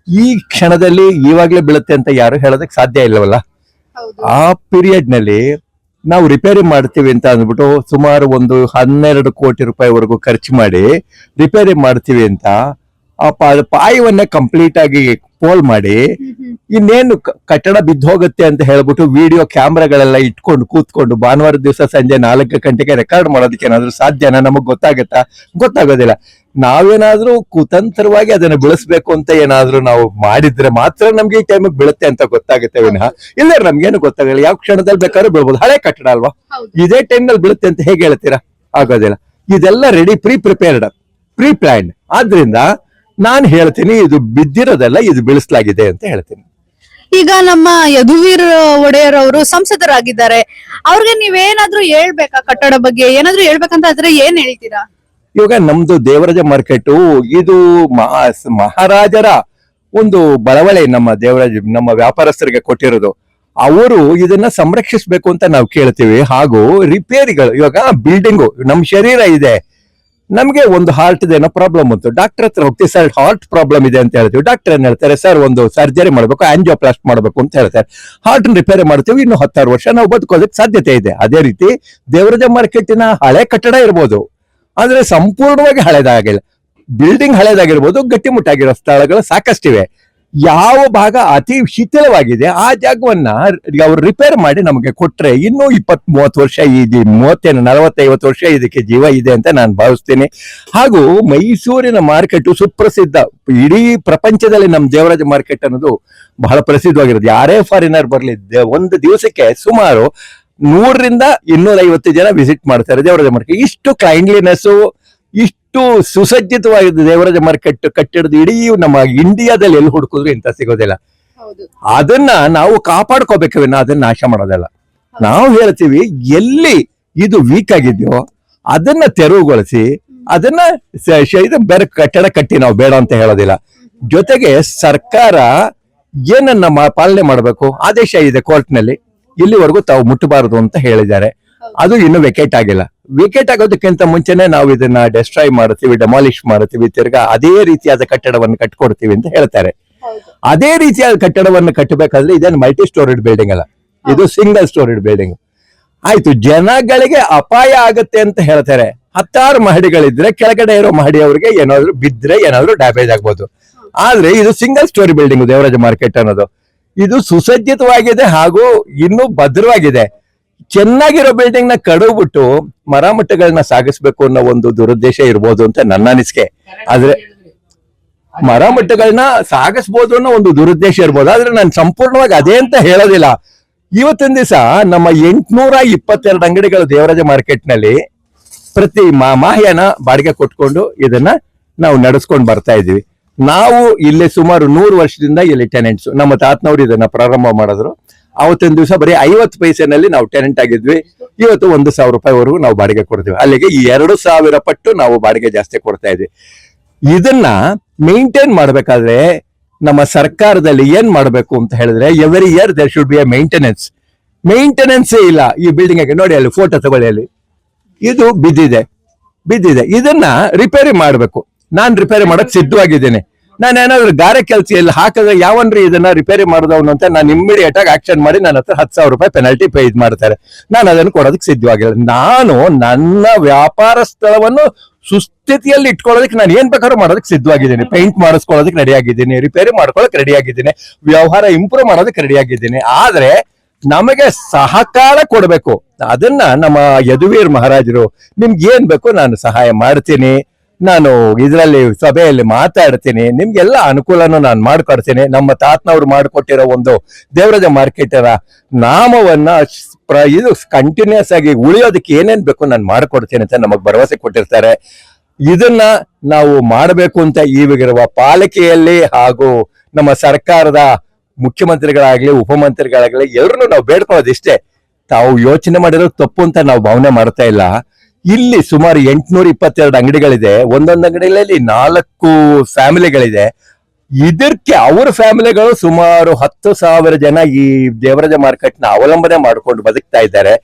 ಈ ಕ್ಷಣದಲ್ಲಿ ಇವಾಗ್ಲೇ ಬೀಳುತ್ತೆ ಅಂತ ಯಾರು ಹೇಳೋದಕ್ಕೆ ಸಾಧ್ಯ ಇಲ್ಲವಲ್ಲ? ಆ ಪೀರಿಯಡ್ನಲ್ಲಿ ನಾವು ರಿಪೇರಿ ಮಾಡ್ತೀವಿ ಅಂತ ಅಂದ್ಬಿಟ್ಟು ಸುಮಾರು ಒಂದು ಹನ್ನೆರಡು ಕೋಟಿ ರೂಪಾಯಿವರೆಗೂ ಖರ್ಚು ಮಾಡಿ ರಿಪೇರಿ ಮಾಡ್ತೀವಿ ಅಂತ ಆ ಪಾಯವನ್ನ ಕಂಪ್ಲೀಟ್ ಆಗಿ ಪೋಲ್ ಮಾಡಿ ಇನ್ನೇನು ಕಟ್ಟಡ ಬಿದ್ದು ಹೋಗುತ್ತೆ ಅಂತ ಹೇಳ್ಬಿಟ್ಟು ವಿಡಿಯೋ ಕ್ಯಾಮ್ರಾಗಳೆಲ್ಲ ಇಟ್ಕೊಂಡು ಕೂತ್ಕೊಂಡು ಭಾನುವಾರ ದಿವಸ ಸಂಜೆ ನಾಲ್ಕು ಗಂಟೆಗೆ ರೆಕಾರ್ಡ್ ಮಾಡೋದಕ್ಕೆ ಏನಾದ್ರೂ ಸಾಧ್ಯನಾ? ನಮಗ್ ಗೊತ್ತಾಗತ್ತಾ? ಗೊತ್ತಾಗೋದಿಲ್ಲ. ನಾವೇನಾದ್ರೂ ಕುತಂತ್ರವಾಗಿ ಅದನ್ನ ಬೆಳೆಸ್ಬೇಕು ಅಂತ ಏನಾದ್ರೂ ನಾವು ಮಾಡಿದ್ರೆ ಮಾತ್ರ ನಮ್ಗೆ ಈ ಟೈಮಿಗೆ ಬೀಳುತ್ತೆ ಅಂತ ಗೊತ್ತಾಗುತ್ತೆ ವಿನಃ. ಇಲ್ಲ ನಮ್ಗೇನು ಗೊತ್ತಾಗಲ್ಲ. ಯಾವ ಕ್ಷಣದಲ್ಲಿ ಬೇಕಾದ್ರೂ ಬೀಳ್ಬೋದು. ಹಳೆ ಕಟ್ಟಡ ಅಲ್ವಾ. ಇದೇ ಟೈಮ್ನಲ್ಲಿ ಬೀಳುತ್ತೆ ಅಂತ ಹೇಗೆ ಹೇಳ್ತೀರಾ? ಆಗೋದಿಲ್ಲ. ಇದೆಲ್ಲ ready pre prepared pre plan ಆದ್ರಿಂದ ನಾನು ಹೇಳ್ತೀನಿ ಇದು ಬಿದ್ದಿರೋದಲ್ಲ ಇದು ಬೀಳಿಸಲಾಗಿದೆ ಅಂತ ಹೇಳ್ತೀನಿ. ಈಗ ನಮ್ಮ ಯದುವೀರ್ ಒಡೆಯರ್ ಅವರು ಸಂಸದರಾಗಿದ್ದಾರೆ. ಅವ್ರಿಗೆ ನೀವೇನಾದ್ರೂ ಹೇಳ್ಬೇಕಾ ಕಟ್ಟಡ ಬಗ್ಗೆ? ಏನಾದ್ರೂ ಹೇಳ್ಬೇಕಂತ ಆದ್ರೆ ಏನ್ ಹೇಳ್ತೀರಾ? ಇವಾಗ ನಮ್ದು ದೇವರಾಜ ಮಾರ್ಕೆಟು ಇದು ಮಹಾ- ಮಹಾರಾಜರ ಒಂದು ಬಳವಳಿ ನಮ್ಮ ದೇವರಾಜ, ನಮ್ಮ ವ್ಯಾಪಾರಸ್ಥರಿಗೆ ಕೊಟ್ಟಿರೋದು. ಅವರು ಇದನ್ನ ಸಂರಕ್ಷಿಸಬೇಕು ಅಂತ ನಾವು ಕೇಳ್ತೀವಿ. ಹಾಗೂ ರಿಪೇರಿಗಳು, ಇವಾಗ ಬಿಲ್ಡಿಂಗು ನಮ್ಮ ಶರೀರ ಇದೆ. ನಮಗೆ ಒಂದು ಹಾರ್ಟ್ ಏನೋ ಪ್ರಾಬ್ಲಮ್ ಅಂತ ಡಾಕ್ಟರ್ ಹತ್ರ ಹೋಗ್ತೀವಿ ಸರ್ ಹಾರ್ಟ್ ಪ್ರಾಬ್ಲಮ್ ಇದೆ ಅಂತ ಹೇಳ್ತೀವಿ. ಡಾಕ್ಟರ್ ಏನ್ ಹೇಳ್ತಾರೆ, ಸರ್, ಒಂದು ಸರ್ಜರಿ ಮಾಡಬೇಕು ಆಂಜಿಯೋಪ್ಲಾಸ್ಟ್ ಮಾಡಬೇಕು ಅಂತ ಹೇಳ್ತಾರೆ. ಹಾರ್ಟ್ ರಿಪೇರಿ ಮಾಡ್ತೀವಿ, ಇನ್ನು ಹತ್ತಾರು ವರ್ಷ ನಾವು ಬದುಕೋದಕ್ಕೆ ಸಾಧ್ಯತೆ ಇದೆ. ಅದೇ ರೀತಿ ದೇವರಾಜ ಮಾರ್ಕೆಟಿನ ಹಳೆ ಕಟ್ಟಡ ಇರ್ಬೋದು. ಆದ್ರೆ ಸಂಪೂರ್ಣವಾಗಿ ಹಳೇದಾಗಿಲ್ಲ. ಬಿಲ್ಡಿಂಗ್ ಹಳೇದಾಗಿರ್ಬೋದು, ಗಟ್ಟಿಮುಟ್ಟಾಗಿರೋ ಸ್ಥಳಗಳು ಸಾಕಷ್ಟಿವೆ. ಯಾವ ಭಾಗ ಅತಿ ಶಿಥಿಲವಾಗಿದೆ, ಆ ಜಾಗವನ್ನ ಅವ್ರು ರಿಪೇರ್ ಮಾಡಿ ನಮಗೆ ಕೊಟ್ರೆ ಇನ್ನೂ ಇಪ್ಪತ್ ಮೂವತ್ತು ವರ್ಷ ಇದು ಮೂವತ್ತೇನು, ನಲವತ್ತೈವತ್ತು ವರ್ಷ ಇದಕ್ಕೆ ಜೀವ ಇದೆ ಅಂತ ನಾನು ಭಾವಿಸ್ತೀನಿ. ಹಾಗೂ ಮೈಸೂರಿನ ಮಾರ್ಕೆಟ್ ಸುಪ್ರಸಿದ್ಧ, ಇಡೀ ಪ್ರಪಂಚದಲ್ಲಿ ನಮ್ಮ ದೇವರಾಜ ಮಾರ್ಕೆಟ್ ಅನ್ನೋದು ಬಹಳ ಪ್ರಸಿದ್ಧವಾಗಿರೋದು. ಯಾರೇ ಫಾರಿನರ್ ಬರಲಿ ಒಂದು ದಿವಸಕ್ಕೆ ಸುಮಾರು ನೂರರಿಂದ ಇನ್ನೂರ ಐವತ್ತು ಜನ ವಿಸಿಟ್ ಮಾಡ್ತಾರೆ ದೇವರಾಜ ಮಾರ್ಕೆಟ್ ಇಷ್ಟು ಕ್ಲೈನ್ಲಿನೆಸ್ ಇಷ್ಟು ಸುಸಜ್ಜಿತವಾಗಿದೆ ದೇವರಾಜ ಮಾರ್ಕೆಟ್ ಕಟ್ಟಿಡದ ಇಡೀ ನಮ್ಮ ಇಂಡಿಯಾದಲ್ಲಿ ಎಲ್ಲಿ ಹುಡುಕಿದ್ರು ಇಂತ ಸಿಗೋದಿಲ್ಲ. ಅದನ್ನ ನಾವು ಕಾಪಾಡ್ಕೋಬೇಕು ಅದನ್ನ ನಾಶ ಮಾಡೋದಲ್ಲ. ನಾವು ಹೇಳ್ತೀವಿ ಎಲ್ಲಿ ಇದು ವೀಕ್ ಆಗಿದೆಯೋ ಅದನ್ನ ತೆರವುಗೊಳಿಸಿ ಅದನ್ನ ಇದು ಬೇರೆ ಕಟ್ಟಡ ಕಟ್ಟಿ ನಾವು ಬೇಡ ಅಂತ ಹೇಳೋದಿಲ್ಲ. ಜೊತೆಗೆ ಸರ್ಕಾರ ಏನನ್ನ ಪಾಲನೆ ಮಾಡಬೇಕು? ಆದೇಶ ಇದೆ ಕೋರ್ಟ್ನಲ್ಲಿ. ಇಲ್ಲಿವರೆಗೂ ತಾವು ಮುಟ್ಟಬಾರದು ಅಂತ ಹೇಳಿದ್ದಾರೆ. ಅದು ಇನ್ನು ವೆಕೇಟ್ ಆಗಿಲ್ಲ. ವಿಕೆಟ್ ಆಗೋದಕ್ಕಿಂತ ಮುಂಚೆನೆ ನಾವು ಇದನ್ನ ಡೆಸ್ಟ್ರಾಯ್ ಮಾಡ್ತೀವಿ ಡೆಮಾಲಿಷ್ ಮಾಡ್ತೀವಿ ತಿರ್ಗಾ ಅದೇ ರೀತಿಯಾದ ಕಟ್ಟಡವನ್ನು ಕಟ್ಕೊಡ್ತೀವಿ ಅಂತ ಹೇಳ್ತಾರೆ. ಅದೇ ರೀತಿಯಾದ ಕಟ್ಟಡವನ್ನು ಕಟ್ಟಬೇಕಾದ್ರೆ ಇದೇನು ಮಲ್ಟಿ ಸ್ಟೋರಿಡ್ ಬಿಲ್ಡಿಂಗ್ ಅಲ್ಲ ಇದು ಸಿಂಗಲ್ ಸ್ಟೋರಿಡ್ ಬಿಲ್ಡಿಂಗ್ ಆಯ್ತು ಜನಗಳಿಗೆ ಅಪಾಯ ಆಗುತ್ತೆ ಅಂತ ಹೇಳ್ತಾರೆ. ಹತ್ತಾರು ಮಹಡಿಗಳಿದ್ರೆ ಕೆಳಗಡೆ ಇರೋ ಮಹಡಿಯವರಿಗೆ ಏನಾದ್ರು ಬಿದ್ರೆ ಏನಾದ್ರು ಡ್ಯಾಮೇಜ್ ಆಗ್ಬೋದು. ಆದ್ರೆ ಇದು single storey building Devaraja market ಅನ್ನೋದು. ಇದು ಸುಸಜ್ಜಿತವಾಗಿದೆ ಹಾಗೂ ಇನ್ನೂ ಭದ್ರವಾಗಿದೆ. ಚೆನ್ನಾಗಿರೋ ಬಿಲ್ಡಿಂಗ್ನ ಕಡುಬಿಟ್ಟು ಮರಮಟ್ಟಗಳನ್ನ ಸಾಗಿಸ್ಬೇಕು ಅನ್ನೋ ಒಂದು ದುರುದ್ದೇಶ ಇರ್ಬೋದು ಅಂತ ನನ್ನ ಅನಿಸಿಕೆ. ಆದ್ರೆ ಮರಮಟ್ಟಗಳನ್ನ ಸಾಗಿಸ್ಬೋದು ಅನ್ನೋ ಒಂದು ದುರುದ್ದೇಶ ಇರ್ಬೋದು. ಆದ್ರೆ ನಾನು ಸಂಪೂರ್ಣವಾಗಿ ಅದೇ ಅಂತ ಹೇಳೋದಿಲ್ಲ. ಇವತ್ತಿನ ದಿವಸ ನಮ್ಮ ಎಂಟ್ನೂರ ಇಪ್ಪತ್ತೆರಡು ಅಂಗಡಿಗಳು ದೇವರಾಜ ಮಾರ್ಕೆಟ್ನಲ್ಲಿ ಪ್ರತಿ ಮಾಹ್ಯನ ಬಾಡಿಗೆ ಕೊಟ್ಕೊಂಡು ಇದನ್ನ ನಾವು ನಡೆಸ್ಕೊಂಡು ಬರ್ತಾ ಇದೀವಿ ನಾವು ಇಲ್ಲಿ ಸುಮಾರು ನೂರು ವರ್ಷದಿಂದ ಇಲ್ಲಿ ಟೆನೆಂಟ್ಸ್ ನಮ್ಮ ತಾತನವ್ರು ಇದನ್ನ ಪ್ರಾರಂಭ ಮಾಡಿದ್ರು. ಅವತ್ತಿನ ದಿವಸ ಬರೀ ಐವತ್ತು ಪೈಸೆನಲ್ಲಿ ನಾವು ಟೆನೆಂಟ್ ಆಗಿದ್ವಿ. ಇವತ್ತು ಒಂದು ಸಾವಿರ ರೂಪಾಯಿವರೆಗೂ ನಾವು ಬಾಡಿಗೆ ಕೊಡ್ತೀವಿ. ಅಲ್ಲಿಗೆ ಎರಡು ಸಾವಿರ ಪಟ್ಟು ನಾವು ಬಾಡಿಗೆ ಜಾಸ್ತಿ ಕೊಡ್ತಾ ಇದ್ವಿ. ಇದನ್ನ ಮೇಂಟೈನ್ ಮಾಡಬೇಕಾದ್ರೆ ನಮ್ಮ ಸರ್ಕಾರದಲ್ಲಿ ಏನ್ ಮಾಡಬೇಕು ಅಂತ ಹೇಳಿದ್ರೆ every year there should be a maintenance maintenance ಇಲ್ಲ. ಈ ಬಿಲ್ಡಿಂಗ್ ನೋಡಿ ಅಲ್ಲಿ ಫೋಟೋ ತಗೊಳ್ಳಿ ಅಲ್ಲಿ. ಇದು ಬಿದ್ದಿದೆ. ಬಿದ್ದಿದೆ. ಇದನ್ನ ರಿಪೇರಿ ಮಾಡಬೇಕು. ನಾನು ರಿಪೇರಿ ಮಾಡಕ್ ಸಿದ್ಧವಾಗಿದ್ದೇನೆ. ನಾನು ಏನಾದ್ರು ಗಾರೆ ಕೆಲಸ ಇಲ್ಲಿ ಹಾಕಿದ್ರೆ ಯಾವನ್ರಿ ಇದನ್ನ ರಿಪೇರಿ ಮಾಡಿದವನು ಅಂತ ನಾನು ಇಮ್ಮಿಡಿಯೇಟ್ ಆಗಿ ಆಕ್ಷನ್ ಮಾಡಿ ನನ್ನ ಹತ್ರ ಹತ್ತು ಸಾವಿರ ರೂಪಾಯಿ ಪೆನಾಲ್ಟಿ ಪೇ ಇದು ಮಾಡ್ತಾರೆ. ನಾನು ಅದನ್ನು ಕೊಡೋದಕ್ಕೆ ಸಿದ್ಧವಾಗಿಲ್ಲ. ನಾನು ನನ್ನ ವ್ಯಾಪಾರ ಸ್ಥಳವನ್ನು ಸುಸ್ಥಿತಿಯಲ್ಲಿ ಇಟ್ಕೊಳ್ಳೋದಕ್ಕೆ ನಾನು ಏನ್ ಬೇಕಾದ್ರೂ ಮಾಡೋದಕ್ಕೆ ಸಿದ್ಧವಾಗಿದ್ದೀನಿ. ಪೇಂಟ್ ಮಾಡಿಸ್ಕೊಳ್ಳೋದಕ್ಕೆ ರೆಡಿ ಆಗಿದ್ದೀನಿ. ರಿಪೇರಿ ಮಾಡ್ಕೊಳ್ಳೋಕೆ ರೆಡಿ ಆಗಿದ್ದೀನಿ. ವ್ಯವಹಾರ ಇಂಪ್ರೂವ್ ಮಾಡೋದಕ್ಕೆ ರೆಡಿ ಆಗಿದ್ದೀನಿ. ಆದ್ರೆ ನಮಗೆ ಸಹಕಾರ ಕೊಡಬೇಕು. ಅದನ್ನ ನಮ್ಮ ಯದುವೀರ್ ಮಹಾರಾಜರು, ನಿಮ್ಗೆ ಏನ್ ಬೇಕು ನಾನು ಸಹಾಯ ಮಾಡ್ತೀನಿ. ನಾನು ಇದರಲ್ಲಿ ಸಭೆಯಲ್ಲಿ ಮಾತಾಡ್ತೀನಿ. ನಿಮ್ಗೆಲ್ಲ ಅನುಕೂಲನೂ ನಾನು ಮಾಡ್ಕೊಡ್ತೀನಿ. ನಮ್ಮ ತಾತನವ್ರು ಮಾಡಿಕೊಟ್ಟಿರೋ ಒಂದು ದೇವರಾಜ ಮಾರ್ಕೆಟರ ನಾಮವನ್ನ ಪ್ರ- ಇದು ಕಂಟಿನ್ಯೂಸ್ ಆಗಿ ಉಳಿಯೋದಕ್ಕೆ ಏನೇನ್ ಬೇಕು ನಾನು ಮಾಡ್ಕೊಡ್ತೀನಿ ಅಂತ ನಮಗೆ ಭರವಸೆ ಕೊಟ್ಟಿರ್ತಾರೆ. ಇದನ್ನ ನಾವು ಮಾಡಬೇಕು ಅಂತ ಈಗಿರುವ ಪಾಲಿಕೆಯಲ್ಲಿ ಹಾಗೂ ನಮ್ಮ ಸರ್ಕಾರದ ಮುಖ್ಯಮಂತ್ರಿಗಳಾಗ್ಲಿ, ಉಪಮಂತ್ರಿಗಳಾಗ್ಲಿ ಎಲ್ರು ನಾವು ಬೇಡ್ಕೊಳ್ಳೋದು ಇಷ್ಟೇ ತಾವು ಯೋಚನೆ ಮಾಡಿರೋದು ತಪ್ಪು ಅಂತ ನಾವು ಭಾವನೆ ಮಾಡ್ತಾ ಇಲ್ಲ. ಇಲ್ಲಿ ಸುಮಾರು ಎಂಟುನೂರ ಇಪ್ಪತ್ತೆರಡು ಅಂಗಡಿಗಳಿದೆ. ಒಂದೊಂದು ಅಂಗಡಿಗಳಲ್ಲಿ ನಾಲ್ಕು ಫ್ಯಾಮಿಲಿಗಳಿದೆ. ಇದಕ್ಕೆ ಅವರ ಫ್ಯಾಮಿಲಿಗಳು ಸುಮಾರು ಹತ್ತು ಸಾವಿರ ಜನ ಈ ದೇವರಾಜ ಮಾರ್ಕೆಟ್ ಅವಲಂಬನೆ ಮಾಡ್ಕೊಂಡು ಬದುಕ್ತಾ ಇದ್ದಾರೆ.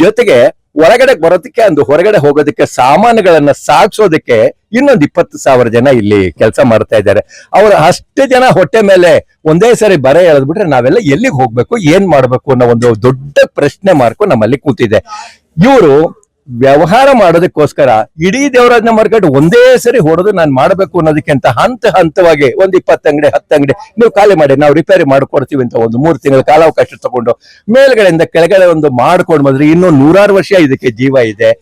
ಜೊತೆಗೆ ಹೊರಗಡೆ ಬರೋದಕ್ಕೆ ಒಂದು ಹೊರಗಡೆ ಹೋಗೋದಕ್ಕೆ ಸಾಮಾನುಗಳನ್ನ ಸಾಗಿಸೋದಕ್ಕೆ ಇನ್ನೊಂದು ಇಪ್ಪತ್ತು ಸಾವಿರ ಜನ ಇಲ್ಲಿ ಕೆಲಸ ಮಾಡ್ತಾ ಇದ್ದಾರೆ. ಅವರು ಅಷ್ಟೇ ಜನ ಹೊಟ್ಟೆ ಮೇಲೆ ಒಂದೇ ಸರಿ ಬರ ಹೇಳಿದ್ಬಿಟ್ರೆ ನಾವೆಲ್ಲ ಎಲ್ಲಿಗೆ ಹೋಗ್ಬೇಕು, ಏನ್ ಮಾಡ್ಬೇಕು ಅನ್ನೋ ಒಂದು ದೊಡ್ಡ ಪ್ರಶ್ನೆ ಮಾರ್ಕು ನಮ್ಮಲ್ಲಿ ಕೂತಿದೆ. ಇವರು ವ್ಯವಹಾರ ಮಾಡೋದಕ್ಕೋಸ್ಕರ ಇಡೀ ದೇವರಾಜನ ಮಾರ್ಕೆಟ್ ಒಂದೇ ಸರಿ ಹೊಡೆದು ನಾನು ಮಾಡಬೇಕು ಅನ್ನೋದಕ್ಕಿಂತ ಹಂತ ಹಂತವಾಗಿ ಒಂದು ಇಪ್ಪತ್ತು ಅಂಗಡಿ, ಹತ್ತು ಅಂಗಡಿ, ನೀವು ಖಾಲಿ ಮಾಡಿ, ನಾವು ರಿಪೇರಿ ಮಾಡ್ಕೊಡ್ತೀವಿ ಅಂತ ಒಂದು ಮೂರು ತಿಂಗಳ ಕಾಲಾವಕಾಶ ತಗೊಂಡು ಮೇಲ್ಗಡೆಯಿಂದ ಕೆಳಗಡೆ ಒಂದು ಮಾಡ್ಕೊಂಡು ಬಂದ್ರೆ ಇನ್ನೂ ನೂರಾರು ವರ್ಷ ಇದಕ್ಕೆ ಜೀವ ಇದೆ.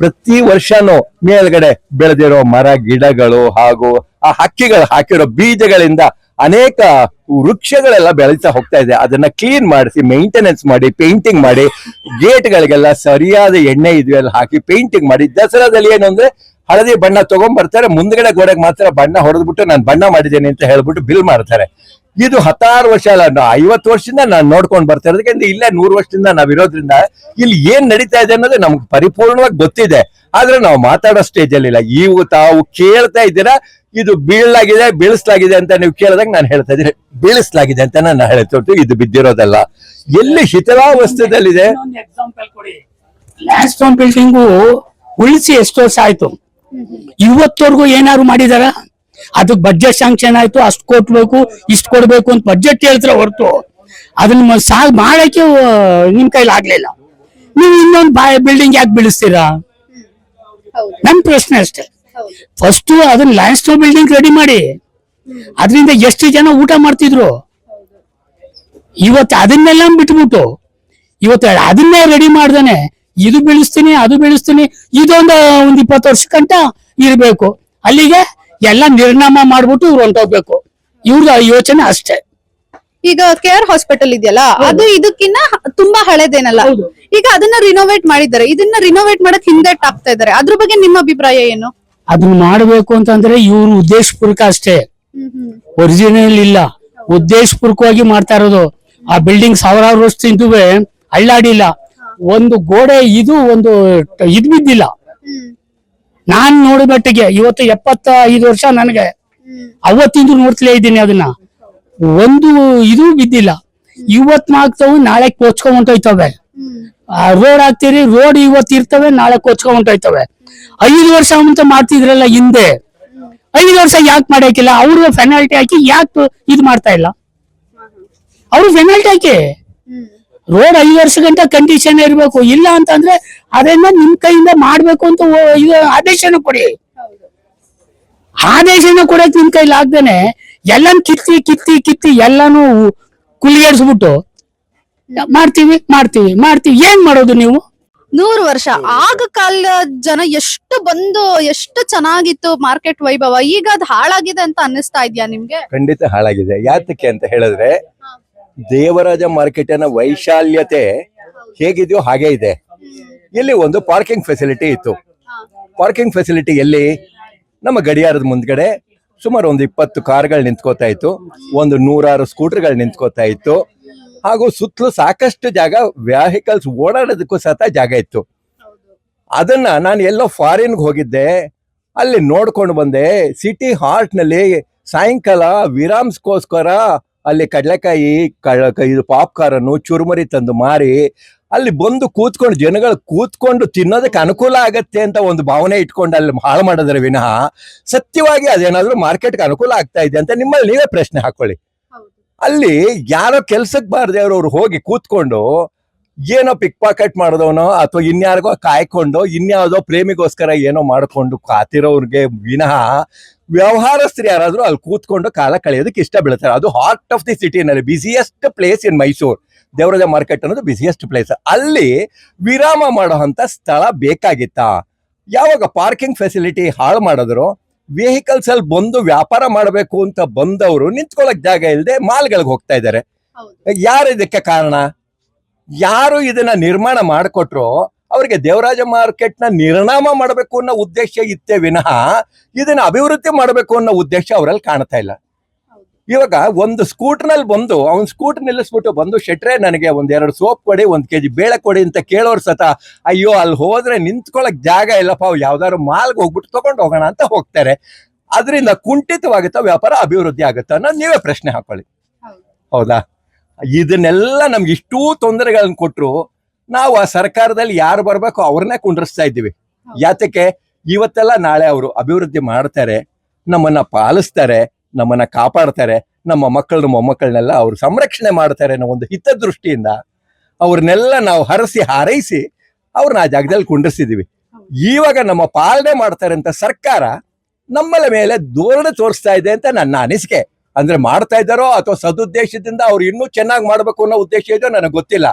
ಪ್ರತಿ ವರ್ಷನೂ ಮೇಲ್ಗಡೆ ಬೆಳೆದಿರೋ ಮರ, ಗಿಡಗಳು ಹಾಗೂ ಆ ಹಕ್ಕಿಗಳು ಹಾಕಿರೋ ಬೀಜಗಳಿಂದ ಅನೇಕ ವೃಕ್ಷಗಳೆಲ್ಲ ಬೆಳೀತಾ ಹೋಗ್ತಾ ಇದೆ. ಅದನ್ನ ಕ್ಲೀನ್ ಮಾಡಿಸಿ ಮೇಂಟೆನೆನ್ಸ್ ಮಾಡಿ ಪೇಂಟಿಂಗ್ ಮಾಡಿ, ಗೇಟ್ಗಳಿಗೆಲ್ಲ ಸರಿಯಾದ ಎಣ್ಣೆ ಇದೆಯಲ್ಲ ಹಾಕಿ ಪೇಂಟಿಂಗ್ ಮಾಡಿ, ದಸರಾದಲ್ಲಿ ಏನು ಅಂದ್ರೆ ಹಳದಿ ಬಣ್ಣ ತಗೊಂಡ್ಬರ್ತಾರೆ, ಮುಂದ್ಗಡೆ ಗೋಡೆಗೆ ಮಾತ್ರ ಬಣ್ಣ ಹೊಡೆದ್ಬಿಟ್ಟು ನಾನು ಬಣ್ಣ ಮಾಡಿದ್ದೇನೆ ಅಂತ ಹೇಳ್ಬಿಟ್ಟು ಬಿಲ್ ಮಾಡ್ತಾರೆ. ಇದು ಹತ್ತಾರು ವರ್ಷ ಅಲ್ಲ ನಾ- ಐವತ್ತು ವರ್ಷದಿಂದ ನಾನು ನೋಡ್ಕೊಂಡು ಬರ್ತಾ ಇರೋದಕ್ಕೆ ಇಲ್ಲೇ ನೂರು ವರ್ಷದಿಂದ ನಾವ್ ಇರೋದ್ರಿಂದ ಇಲ್ಲಿ ಏನ್ ನಡೀತಾ ಇದೆ ಅನ್ನೋದು ನಮ್ಗೆ ಪರಿಪೂರ್ಣವಾಗಿ ಗೊತ್ತಿದೆ. ಆದ್ರೆ ನಾವು ಮಾತಾಡೋ ಸ್ಟೇಜ್ ಅಲ್ಲಿ ಇಲ್ಲ. ಇವು ತಾವು ಕೇಳ್ತಾ ಇದ್ದೀರಾ ಇದು ಬೀಳಲಾಗಿದೆ ಬೀಳಿಸಲಾಗಿದೆ ಅಂತ ನೀವು ಕೇಳಿದಾಗ ನಾನು ಹೇಳ್ತಾ ಇದ್ದೀನಿ. ಬೀಳಿಸಲಾಗಿದೆ ಅಂತ ನಾನು ಹೇಳ್ತಿರ್ತೀವಿ ಇದು ಬಿದ್ದಿರೋದಲ್ಲ. ಎಲ್ಲಿ ಶಿಥಿಲಾವಸ್ಥೆದಲ್ಲಿದೆ ಲಾಸ್ಟ್ ಬಿಲ್ಡಿಂಗು ಉಳಿಸಿ ಎಷ್ಟು ವರ್ಷ ಆಯ್ತು? ಇವತ್ತವರೆಗೂ ಏನಾದ್ರು ಮಾಡಿದಾರ? ಅದಕ್ಕೆ ಬಜೆಟ್ ಸ್ಯಾಂಕ್ಷನ್ ಆಯ್ತು ಅಷ್ಟು ಕೊಟ್ಬೇಕು ಇಷ್ಟು ಕೊಡ್ಬೇಕು ಅಂತ ಬಜೆಟ್ ಹೇಳ್ತಾರೆ ಹೊರತು. ಅದನ್ನ ಸಾ ಮಾಡಕ್ಕೆ ನಿಮ್ ಕೈಲಿ ಆಗ್ಲಿಲ್ಲ. ನೀವು ಇನ್ನೊಂದು ಬಾಯ್ ಬಿಲ್ಡಿಂಗ್ ಯಾಕೆ ಬಿಡಿಸ್ತೀರಾ ನಮ್ ನನ್ ಪ್ರಶ್ನೆ ಅಷ್ಟೇ. ಫಸ್ಟ್ ಅದನ್ನ ಲೈನ್ ಸ್ಟೋರ್ ಬಿಲ್ಡಿಂಗ್ ರೆಡಿ ಮಾಡಿ. ಅದರಿಂದ ಎಷ್ಟು ಜನ ಊಟ ಮಾಡ್ತಿದ್ರು? ಇವತ್ತು ಅದನ್ನೆಲ್ಲ ಬಿಟ್ಬಿಟ್ಟು ಇವತ್ತು ಅದನ್ನೇ ರೆಡಿ ಮಾಡ್ದಾನೆ. ಇದು ಬೆಳೆಸ್ತೀನಿ ಅದು ಬೆಳೆಸ್ತೀನಿ ಇದೊಂದು ಒಂದ್ ಇಪ್ಪತ್ತು ವರ್ಷಕ್ಕಂಟ ಇರ್ಬೇಕು. ಅಲ್ಲಿಗೆ ಎಲ್ಲ ನಿರ್ನಾಮ ಮಾಡ್ಬಿಟ್ಟು ಇವ್ರು ಹೊಂಟೋಗ್ಬೇಕು. ಇವ್ರದ್ದು ಯೋಚನೆ ಅಷ್ಟೇ. ಈಗ ಕೇರ್ ಹಾಸ್ಪಿಟಲ್ ಇದೆಯಲ್ಲ ಅದು ಇದಕ್ಕಿನ್ನ ತುಂಬಾ ಹಳೇದೇನಲ್ಲ. ಈಗ ಅದನ್ನ ರಿನೋವೇಟ್ ಮಾಡಿದ್ದಾರೆ. ಇದನ್ನ ರಿನೋವೇಟ್ ಮಾಡಕ್ ಹಿಂದೆಟ್ ಆಗ್ತಾ ಇದ್ದಾರೆ. ಅದ್ರ ಬಗ್ಗೆ ನಿಮ್ಮ ಅಭಿಪ್ರಾಯ ಏನು? ಅದನ್ನ ಮಾಡಬೇಕು ಅಂತಂದ್ರೆ ಇವ್ರು ಉದ್ದೇಶಪೂರ್ವಕ ಅಷ್ಟೇ. ಒರಿಜಿನಲ್ ಇಲ್ಲ. ಉದ್ದೇಶಪೂರ್ವಕವಾಗಿ ಮಾಡ್ತಾ ಇರೋದು. ಆ ಬಿಲ್ಡಿಂಗ್ ಸಾವಿರಾರು ವರ್ಷದಿಂದ ಅಳ್ಳಾಡಿಲ್ಲ. ಒಂದು ಗೋಡೆ ಇದು ಒಂದು ಇದ್ ಬಿದ್ದಿಲ್ಲ. ನಾನ್ ನೋಡಬಟ್ಟಿಗೆ ಇವತ್ತು ಎಪ್ಪತ್ತ ಐದು ವರ್ಷ ನನಗೆ. ಅವತ್ತಿಂದ ನೋಡ್ತಲೇ ಇದ್ದೀನಿ ಅದನ್ನ. ಒಂದು ಇದು ಬಿದ್ದಿಲ್ಲ. ಇವತ್ ಮಾಗ್ತವು ನಾಳೆ ಹೊಂಟೋಯ್ತವೆ ರೋಡ್ ಹಾಕ್ತೀರಿ ರೋಡ್ ಇವತ್ ಇರ್ತವೆ, ನಾಳೆ ಕೋಚ್ಕೊಂಡ್ ಹೊಂಟೋಯ್ತವೆ ಐದು ವರ್ಷ ಅಂತ ಮಾಡ್ತಿದ್ರಲ್ಲ ಹಿಂದೆ. ಐದು ವರ್ಷ ಯಾಕೆ ಮಾಡಾಕಿಲ್ಲ ಅವ್ರು ಪೆನಾಲ್ಟಿ ಹಾಕಿ ಯಾಕೆ ಇದು ಮಾಡ್ತಾ ಇಲ್ಲ? ಅವ್ರು ಪೆನಾಲ್ಟಿ ಹಾಕಿ. ರೋಡ್ ಐದು ವರ್ಷ ಗಂಟ ಕಂಡೀಷನ್ ಇರಬೇಕು. ಇಲ್ಲ ಅಂತಂದ್ರೆ ಅದನ್ನ ನಿಮ್ ಕೈಯಿಂದ ಮಾಡ್ಬೇಕು ಅಂತ ಇದು ಆದೇಶನ ಕೊಡಿ. ಆದೇಶನ ಕೊಡಕ್ ನಿಮ್ ಕೈಲಿ ಆಗ್ದೇನೆ ಎಲ್ಲಾನು ಕಿತ್ತಿ ಕಿತ್ತಿ ಕಿತ್ತಿ ಎಲ್ಲಾನು ಕುಲಿಯರ್ಸ್ಬಿಟ್ಟು ಮಾಡ್ತೀವಿ ಮಾಡ್ತೀವಿ ಮಾಡ್ತೀವಿ. ಏನ್ ಮಾಡೋದು ನೀವು? ನೂರು ವರ್ಷ. ಆಗ ಕಾಲ ಜನ ಎಷ್ಟು ಬಂದು ಎಷ್ಟು ಚೆನ್ನಾಗಿತ್ತು ಮಾರ್ಕೆಟ್ ವೈಭವ. ಈಗ ಅದ್ ಹಾಳಾಗಿದೆ ಅಂತ ಅನ್ನಿಸ್ತಾ ಇದ್ಯಾ ನಿಮ್ಗೆ? ಖಂಡಿತ ಹಾಳಾಗಿದೆ. ಯಾತಕ್ಕೆ ಅಂತ ಹೇಳಿದ್ರೆ ದೇವರಾಜ ಮಾರ್ಕೆಟಿನ ವೈಶಾಲ್ಯತೆ ಹೇಗಿದೆಯೋ ಹಾಗೆ ಇದೆ. ಇಲ್ಲಿ ಒಂದು ಪಾರ್ಕಿಂಗ್ ಫೆಸಿಲಿಟಿ ಇತ್ತು. ಪಾರ್ಕಿಂಗ್ ಫೆಸಿಲಿಟಿ ಎಲ್ಲಿ? ನಮ್ಮ ಗಡಿಯಾರದ ಮುಂದ್ಗಡೆ ಸುಮಾರು ಒಂದು ಇಪ್ಪತ್ತು ಕಾರ್ಗಳು ನಿಂತ್ಕೋತಾ ಇತ್ತು. ಒಂದು ನೂರಾರು ಸ್ಕೂಟರ್ಗಳು ನಿಂತ್ಕೋತಾ ಇತ್ತು. ಹಾಗೂ ಸುತ್ತಲೂ ಸಾಕಷ್ಟು ಜಾಗ ವೆಹಿಕಲ್ಸ್ ಓಡಾಡೋದಕ್ಕೂ ಸಹ ಜಾಗ ಇತ್ತು. ಅದನ್ನ ನಾನು ಎಲ್ಲೋ ಫಾರಿನ್ಗೆ ಹೋಗಿದ್ದೆ. ಅಲ್ಲಿ ನೋಡ್ಕೊಂಡು ಬಂದೆ. ಸಿಟಿ ಹಾರ್ಟ್ನಲ್ಲಿ ಸಾಯಂಕಾಲ ವಿರಾಮ್ಸ್ಗೋಸ್ಕರ ಅಲ್ಲಿ ಕಡಲೆಕಾಯಿ ಇದು ಪಾಪ್ಕಾರನ್ನು ಚುರುಮುರಿ ತಂದು ಮಾರಿ ಅಲ್ಲಿ ಬಂದು ಕೂತ್ಕೊಂಡು ಜನಗಳು ಕೂತ್ಕೊಂಡು ತಿನ್ನೋದಕ್ಕೆ ಅನುಕೂಲ ಆಗತ್ತೆ ಅಂತ ಒಂದು ಭಾವನೆ ಇಟ್ಕೊಂಡು ಅಲ್ಲಿ ಹಾಳು ಮಾಡಿದ್ರೆ ವಿನಃ ಸತ್ಯವಾಗಿ ಅದೇನಾದ್ರೂ ಮಾರ್ಕೆಟ್ಗೆ ಅನುಕೂಲ ಆಗ್ತಾ ಇದೆ ಅಂತ ನಿಮ್ಮಲ್ಲಿ ನೀವೇ ಪ್ರಶ್ನೆ ಹಾಕೊಳ್ಳಿ. ಅಲ್ಲಿ ಯಾರೋ ಕೆಲ್ಸಕ್ಕೆ ಬಾರದೆ ಅವರು ಹೋಗಿ ಕೂತ್ಕೊಂಡು ಏನೋ ಪಿಕ್ ಪಾಕೆಟ್ ಮಾಡಿದವನೋ ಅಥವಾ ಇನ್ಯಾರಿಗೋ ಕಾಯ್ಕೊಂಡು ಇನ್ಯಾವುದೋ ಪ್ರೇಮಿಗೋಸ್ಕರ ಏನೋ ಮಾಡ್ಕೊಂಡು ಕಾತಿರೋರಿಗೆ ವಿನಃ ವ್ಯವಹಾರಸ್ಥರು ಯಾರಾದರೂ ಅಲ್ಲಿ ಕೂತ್ಕೊಂಡು ಕಾಲ ಕಳೆಯೋದಕ್ಕೆ ಇಷ್ಟ ಬೀಳ್ತಾರೆ. ಅದು heart of the ಸಿಟಿನಲ್ಲಿ busiest place in Mysuru Devaraja market ಅನ್ನೋದು ಬಿಸಿಯೆಸ್ಟ್ ಪ್ಲೇಸ್ ಅಲ್ಲಿ ವಿರಾಮ ಮಾಡೋ ಸ್ಥಳ ಬೇಕಾಗಿತ್ತಾ? ಯಾವಾಗ ಪಾರ್ಕಿಂಗ್ ಫೆಸಿಲಿಟಿ ಹಾಳು ಮಾಡಿದ್ರು ವೆಹಿಕಲ್ಸ್ ಅಲ್ಲಿ ಬಂದು ವ್ಯಾಪಾರ ಮಾಡಬೇಕು ಅಂತ ಬಂದವರು ನಿಂತ್ಕೊಳ್ಳಕ್ ಜಾಗ ಇಲ್ಲದೆ ಮಾಲ್ಗಳಿಗೆ ಹೋಗ್ತಾ ಇದ್ದಾರೆ. ಯಾರು ಇದಕ್ಕೆ ಕಾರಣ? ಯಾರು ಇದನ್ನ ನಿರ್ಮಾಣ ಮಾಡಿಕೊಟ್ರು ಅವರಿಗೆ ದೇವರಾಜ ಮಾರ್ಕೆಟ್ನ ನಿರ್ನಾಮ ಮಾಡಬೇಕು ಅನ್ನೋ ಉದ್ದೇಶ ಇತ್ತೇ ವಿನಃ ಇದನ್ನ ಅಭಿವೃದ್ಧಿ ಮಾಡಬೇಕು ಅನ್ನೋ ಉದ್ದೇಶ ಅವರಲ್ಲಿ ಕಾಣ್ತಾ ಇಲ್ಲ. ಇವಾಗ ಒಂದು ಸ್ಕೂಟರ್ನಲ್ಲಿ ಬಂದು ಅವ್ನ್ ಸ್ಕೂಟರ್ ನಿಲ್ಲಿಸ್ಬಿಟ್ಟು ಬಂದು ಶೆಟ್ರೆ ನನಗೆ ಒಂದ್ ಎರಡು ಸೋಪ್ ಕೊಡಿ ಒಂದ್ ಕೆಜಿ ಬೇಳೆ ಕೊಡಿ ಅಂತ ಕೇಳೋರ್ ಸತ ಅಯ್ಯೋ ಅಲ್ಲಿ ಹೋದ್ರೆ ನಿಂತ್ಕೊಳಕ್ ಜಾಗ ಇಲ್ಲಪ್ಪ ಅವ್ ಯಾವ್ದಾದ್ರು ಮಾಲ್ಗೆ ಹೋಗ್ಬಿಟ್ಟು ತಗೊಂಡು ಹೋಗೋಣ ಅಂತ ಹೋಗ್ತಾರೆ. ಅದರಿಂದ ಕುಂಠಿತವಾಗುತ್ತಾ ವ್ಯಾಪಾರ ಅಭಿವೃದ್ಧಿ ಆಗುತ್ತಾ ಅನ್ನೋದು ನೀವೇ ಪ್ರಶ್ನೆ ಹಾಕೊಳ್ಳಿ. ಹೌದಾ? ಇದನ್ನೆಲ್ಲ ನಮ್ಗೆ ಇಷ್ಟೂ ತೊಂದರೆಗಳನ್ನ ಕೊಟ್ಟರು ನಾವು ಆ ಸರ್ಕಾರದಲ್ಲಿ ಯಾರು ಬರಬೇಕು ಅವ್ರನ್ನೇ ಕುಂಡ್ರಿಸ್ತಾ ಇದ್ದೀವಿ. ಯಾತಕ್ಕೆ? ಇವತ್ತೆಲ್ಲ ನಾಳೆ ಅವರು ಅಭಿವೃದ್ಧಿ ಮಾಡ್ತಾರೆ ನಮ್ಮನ್ನ ಪಾಲಿಸ್ತಾರೆ ನಮ್ಮನ್ನ ಕಾಪಾಡ್ತಾರೆ ನಮ್ಮ ಮಕ್ಕಳನ್ನ ಮೊಮ್ಮಕ್ಕಳನ್ನೆಲ್ಲ ಅವರು ಸಂರಕ್ಷಣೆ ಮಾಡ್ತಾರೆ ಅನ್ನೋ ಒಂದು ಹಿತದೃಷ್ಟಿಯಿಂದ ಅವ್ರನ್ನೆಲ್ಲ ನಾವು ಹರಸಿ ಹಾರೈಸಿ ಅವ್ರನ್ನ ಆ ಜಾಗದಲ್ಲಿ ಕುಂಡ್ರಿಸಿದೀವಿ ಇವಾಗ ನಮ್ಮ ಪಾಲನೆ ಮಾಡ್ತಾರೆ ಅಂತ ಸರ್ಕಾರ ನಮ್ಮಲ್ಲ ಮೇಲೆ ಧೋರಣೆ ತೋರಿಸ್ತಾ ಇದೆ ಅಂತ ನನ್ನ ಅನಿಸಿಕೆ. ಅಂದ್ರೆ ಮಾಡ್ತಾ ಇದ್ದಾರೋ ಅಥವಾ ಸದುದ್ದೇಶದಿಂದ ಅವ್ರು ಇನ್ನೂ ಚೆನ್ನಾಗಿ ಮಾಡಬೇಕು ಅನ್ನೋ ಉದ್ದೇಶ ಇದೆಯೋ ನನಗೆ ಗೊತ್ತಿಲ್ಲ.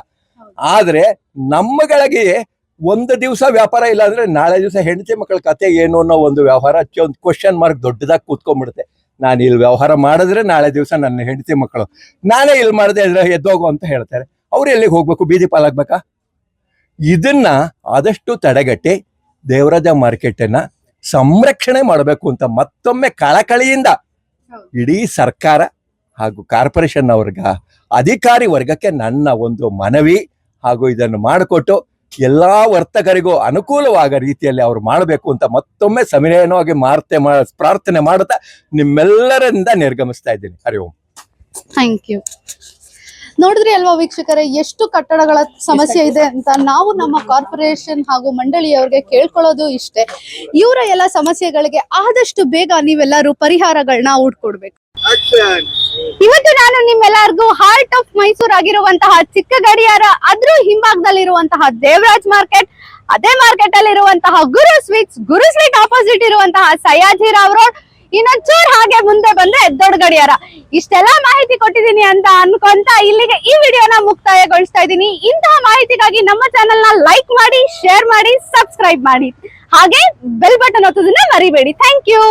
ಆದ್ರೆ ನಮ್ಮಗಳಿಗೆ ಒಂದು ದಿವಸ ವ್ಯಾಪಾರ ಇಲ್ಲ ಅಂದ್ರೆ ನಾಳೆ ದಿವಸ ಹೆಂಡತಿ ಮಕ್ಕಳ ಕತೆ ಏನು ಅನ್ನೋ ಒಂದು ವ್ಯವಹಾರ ಒಂದು ಕ್ವಶನ್ ಮಾರ್ಕ್ ದೊಡ್ಡದಾಗಿ ಕೂತ್ಕೊಂಡ್ಬಿಡುತ್ತೆ. ನಾನು ಇಲ್ಲಿ ವ್ಯವಹಾರ ಮಾಡಿದ್ರೆ ನಾಳೆ ದಿವಸ ನನ್ನ ಹೆಂಡತಿ ಮಕ್ಕಳು ನಾನೇ ಇಲ್ಲಿ ಮಾಡಿದೆ ಇದ್ರೆ ಎದ್ದೋಗು ಅಂತ ಹೇಳ್ತಾರೆ. ಅವ್ರು ಎಲ್ಲಿಗೆ ಹೋಗ್ಬೇಕು? ಬೀದಿ ಪಾಲಾಗ್ಬೇಕಾ? ಇದನ್ನ ಆದಷ್ಟು ತಡೆಗಟ್ಟಿ ದೇವರಾಜ ಮಾರ್ಕೆಟನ್ನ ಸಂರಕ್ಷಣೆ ಮಾಡಬೇಕು ಅಂತ ಮತ್ತೊಮ್ಮೆ ಕಳಕಳಿಯಿಂದ ಇಡೀ ಸರ್ಕಾರ ಹಾಗೂ ಕಾರ್ಪೊರೇಷನ್ ವರ್ಗ ಅಧಿಕಾರಿ ವರ್ಗಕ್ಕೆ ನನ್ನ ಒಂದು ಮನವಿ ಹಾಗೂ ಇದನ್ನು ಮಾಡಿಕೊಟ್ಟು ಎಲ್ಲಾ ವರ್ತಕರಿಗೂ ಅನುಕೂಲವಾದ ರೀತಿಯಲ್ಲಿ ಅವ್ರು ಮಾಡಬೇಕು ಅಂತ ಮತ್ತೊಮ್ಮೆ ಸಮಿನಯನವಾಗಿ ಮಾರ್ತೆ ಮಾ ಪ್ರಾರ್ಥನೆ ಮಾಡುತ್ತಾ ನಿಮ್ಮೆಲ್ಲರಿಂದ ನಿರ್ಗಮಿಸ್ತಾ ಇದ್ದೀನಿ. ಹರಿ ಓಂ. ಥ್ಯಾಂಕ್ ಯು ನೋಡಿದ್ರಿ ಅಲ್ವಾ ವೀಕ್ಷಕರೇ ಎಷ್ಟು ಕಟ್ಟಡಗಳ ಸಮಸ್ಯೆ ಇದೆ ಅಂತ ನಾವು ನಮ್ಮ ಕಾರ್ಪೊರೇಷನ್ ಹಾಗೂ ಮಂಡಳಿಯವ್ರಿಗೆ ಕೇಳ್ಕೊಳ್ಳೋದು ಇಷ್ಟೇ. ಇವರ ಎಲ್ಲ ಸಮಸ್ಯೆಗಳಿಗೆ ಆದಷ್ಟು ಬೇಗ ನೀವೆಲ್ಲರೂ ಪರಿಹಾರಗಳನ್ನ ಹುಡ್ಕೊಡ್ಬೇಕು ಇವತ್ತು ನಾನು ನಿಮ್ಮೆಲ್ಲರಿಗೂ ಹಾರ್ಟ್ ಆಫ್ ಮೈಸೂರ್ ಆಗಿರುವಂತಹ ಚಿಕ್ಕ ಗಡಿಯಾರ ಅದ್ರ ಹಿಂಭಾಗದಲ್ಲಿರುವಂತಹ ದೇವರಾಜ್ ಮಾರ್ಕೆಟ್ ಅದೇ ಮಾರ್ಕೆಟ್ ಅಲ್ಲಿ ಇರುವಂತಹ Guru sweets Guru sweet opposite ಇರುವಂತಹ ಸಯಾಜಿರಾವ್ ರೋಡ್ ಇನ್ನೊಂಚೂರ್ ಹಾಗೆ ಮುಂದೆ ಬಂದ್ರೆ ದೊಡ್ಡ ಗಡಿಯಾರ. ಇಷ್ಟೆಲ್ಲ ಮಾಹಿತಿ ಕೊಟ್ಟಿದ್ದೀನಿ ಅಂತ ಅನ್ಕೊಂತ ಇಲ್ಲಿಗೆ ಈ ವಿಡಿಯೋನ ಮುಕ್ತಾಯಗೊಳಿಸ್ತಾ ಇದ್ದೀನಿ. ಇಂತಹ ಮಾಹಿತಿಗಾಗಿ ನಮ್ಮ ಚಾನೆಲ್ನ ಲೈಕ್ ಮಾಡಿ ಶೇರ್ ಮಾಡಿ ಸಬ್ಸ್ಕ್ರೈಬ್ ಮಾಡಿ. ಹಾಗೆ ಬೆಲ್ ಬಟನ್ ಒತ್ತೋದನ್ನ ಮರಿಬೇಡಿ. Thank you